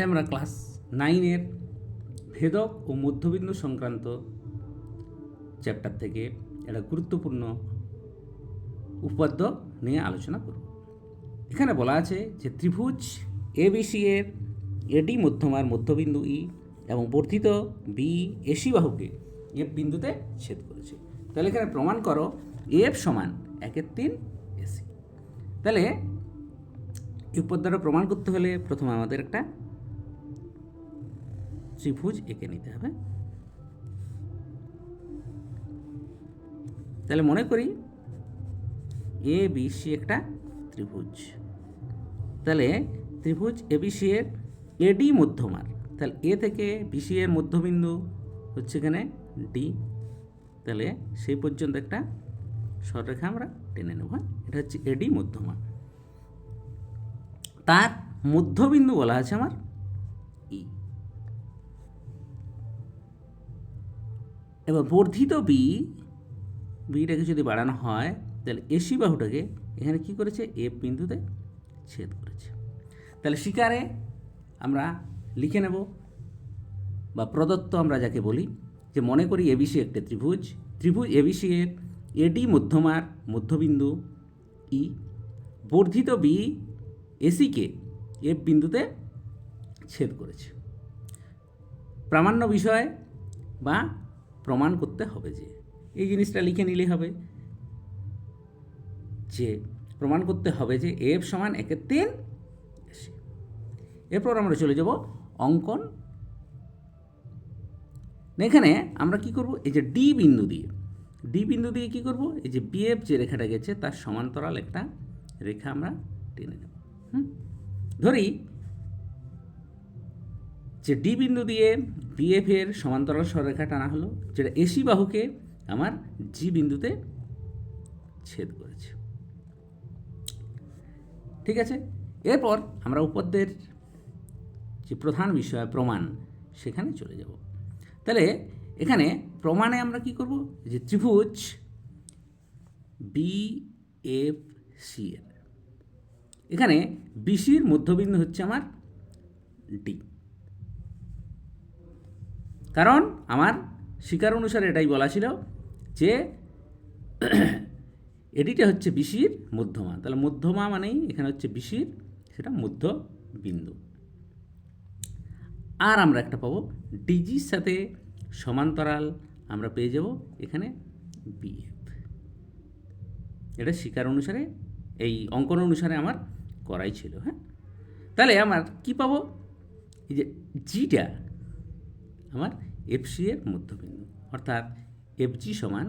আমরা ক্লাস নাইনের ভেদক ও মধ্যবিন্দু সংক্রান্ত চ্যাপ্টার থেকে একটা গুরুত্বপূর্ণ উপাদ্য নিয়ে আলোচনা করব। এখানে বলা আছে যে ত্রিভুজ এবিসি এর এডি মধ্যমার মধ্যবিন্দু ই এবং বর্ধিত বি এসি বাহুকে এফ বিন্দুতে ছেদ করেছে। তাহলে এখানে প্রমাণ করো এফ সমান একের তিন এসি তাহলে এই উপাদ্যটা প্রমাণ করতে হলে প্রথমে আমাদের একটা ত্রিভুজ এঁকে নিতে হবে। তাহলে মনে করি এ বি সি একটা ত্রিভুজ। তাহলে ত্রিভুজ এ বি সি এর এডি মধ্যমার। তাহলে এ থেকে বিসি এর মধ্যবিন্দু হচ্ছে এখানে ডি তাহলে সেই পর্যন্ত একটা সররেখা আমরা টেনে নেব? এটা হচ্ছে এডি মধ্যমা। তার মধ্যবিন্দু বলা আছে আমার এবার বর্ধিত বি বিটাকে যদি বাড়ানো হয়, তাহলে এসি বাহুটাকে এখানে কি করেছে? এফ বিন্দুতে ছেদ করেছে। তাহলে শিকারে আমরা লিখে নেব, বা প্রদত্ত আমরা যাকে বলি, যে মনে করি এবিসি একটা ত্রিভুজ। ত্রিভুজ এবিসি এর এডি মধ্যমার মধ্যবিন্দু ই বর্ধিত বি এসিকে এফ বিন্দুতে ছেদ করেছে। প্রামাণ্য বিষয় বা প্রমাণ করতে হবে যে এই জিনিসটা লিখে নিলে হবে। যে প্রমাণ করতে হবে যে এফ সমান একের তিন এরপর আমরা চলে যাব অঙ্কন। এখানে আমরা কি করব? এই যে ডি বিন্দু দিয়ে। ডি বিন্দু দিয়ে কি করব? এই যে বিএফ যে রেখাটা গেছে তার সমান্তরাল একটা রেখা আমরা টেনে নেব। হুম? ধরি যে ডি বিন্দু দিয়ে বিএফ এর সমান্তরাল সররেখা টানা হলো, যেটা এসি বাহুকে আমার জি বিন্দুতে ছেদ করেছে। ঠিক আছে? এরপর আমরা উপদ্যের যে প্রধান বিষয়, প্রমাণ, সেখানে চলে যাব। তাহলে এখানে প্রমাণে আমরা কি করব? যে ত্রিভুজ বি এফ সি এর। এখানে বিসির মধ্যবিন্দু হচ্ছে আমার ডি। কারণ আমার শিকার অনুসারে এটাই বলা ছিল যে এডিটা হচ্ছে বিসির মধ্যমা। তাহলে মধ্যমা মানেই এখানে হচ্ছে বিসির সেটা মধ্য বিন্দু। আর আমরা একটা পাবো ডিজির সাথে সমান্তরাল, আমরা পেয়ে যাব এখানে বিএফ। এটা শিকার অনুসারে, এই অঙ্কন অনুসারে আমার করাই ছিল হ্যাঁ? তাহলে আমার কি পাবো? এই যে জিটা আমার এফসি এর মধ্যবিন্দু, অর্থাৎ এফজি সমান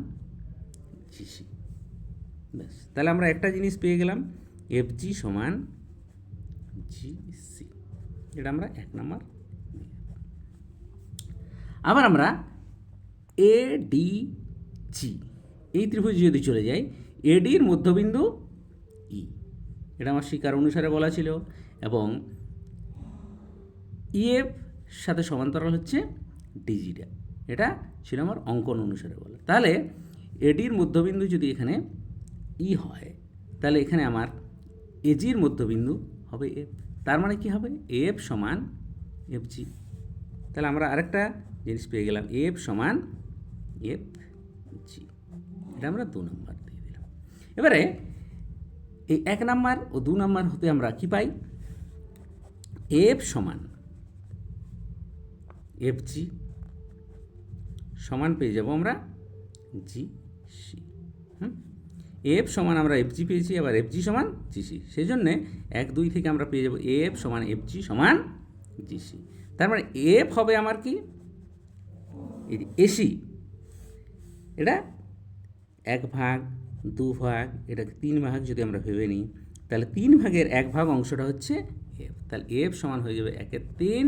জিসি ব্যাস, তাহলে আমরা একটা জিনিস পেয়ে গেলাম এফজি সমান জিসি এটা আমরা এক নম্বর আবার আমরা এ ডি জি এই ত্রিভুজ যদি চলে যাই এডির মধ্যবিন্দু ই এটা আমার শিকার অনুসারে বলা ছিল এবং ইএফ সাথে সমান্তরাল হচ্ছে ডিজিটা। এটা ছিল আমার অঙ্কন অনুসারে বলা। তাহলে এডির মধ্যবিন্দু যদি এখানে ই হয়, তাহলে এখানে আমার এজির মধ্যবিন্দু হবে এফ তার মানে কি হবে? এফ সমান এফ জি। তাহলে আমরা আরেকটা জিনিস পেয়ে গেলাম। এফ সমান এফ জি। এটা আমরা দু নম্বর দিয়ে দিলাম। এবারে এই এক নাম্বার ও দু নাম্বার হতে আমরা কি পাই? এফ সমান এফ জি সমান পেয়ে যাব আমরা জি সি হুম? এফ সমান আমরা এফ জি পেয়েছি আবার এফ জি সমান জিসি সেই জন্যে এক, দুই থেকে আমরা পেয়ে যাব এফ সমান এফ জি সমান জিসি তার মানে এফ হবে আমার কি? এসি এটা এক ভাগ, দু ভাগ এটা তিন ভাগ যদি আমরা ভেবে নিই, তাহলে তিন ভাগের এক ভাগ অংশটা হচ্ছে এফ তাহলে এফ সমান হয়ে যাবে একের তিন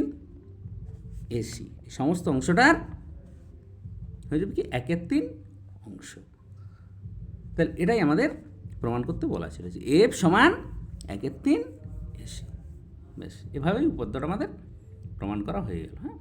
এসি সমস্ত অংশটার হয়ে যাবে কি একের তিন অংশ। তাহলে এটাই আমাদের প্রমাণ করতে বলা ছিল যে এফ সমান একের তিন এসি বেশ এভাবেই উপদ্যটা আমাদের প্রমাণ করা হয়ে গেল হ্যাঁ?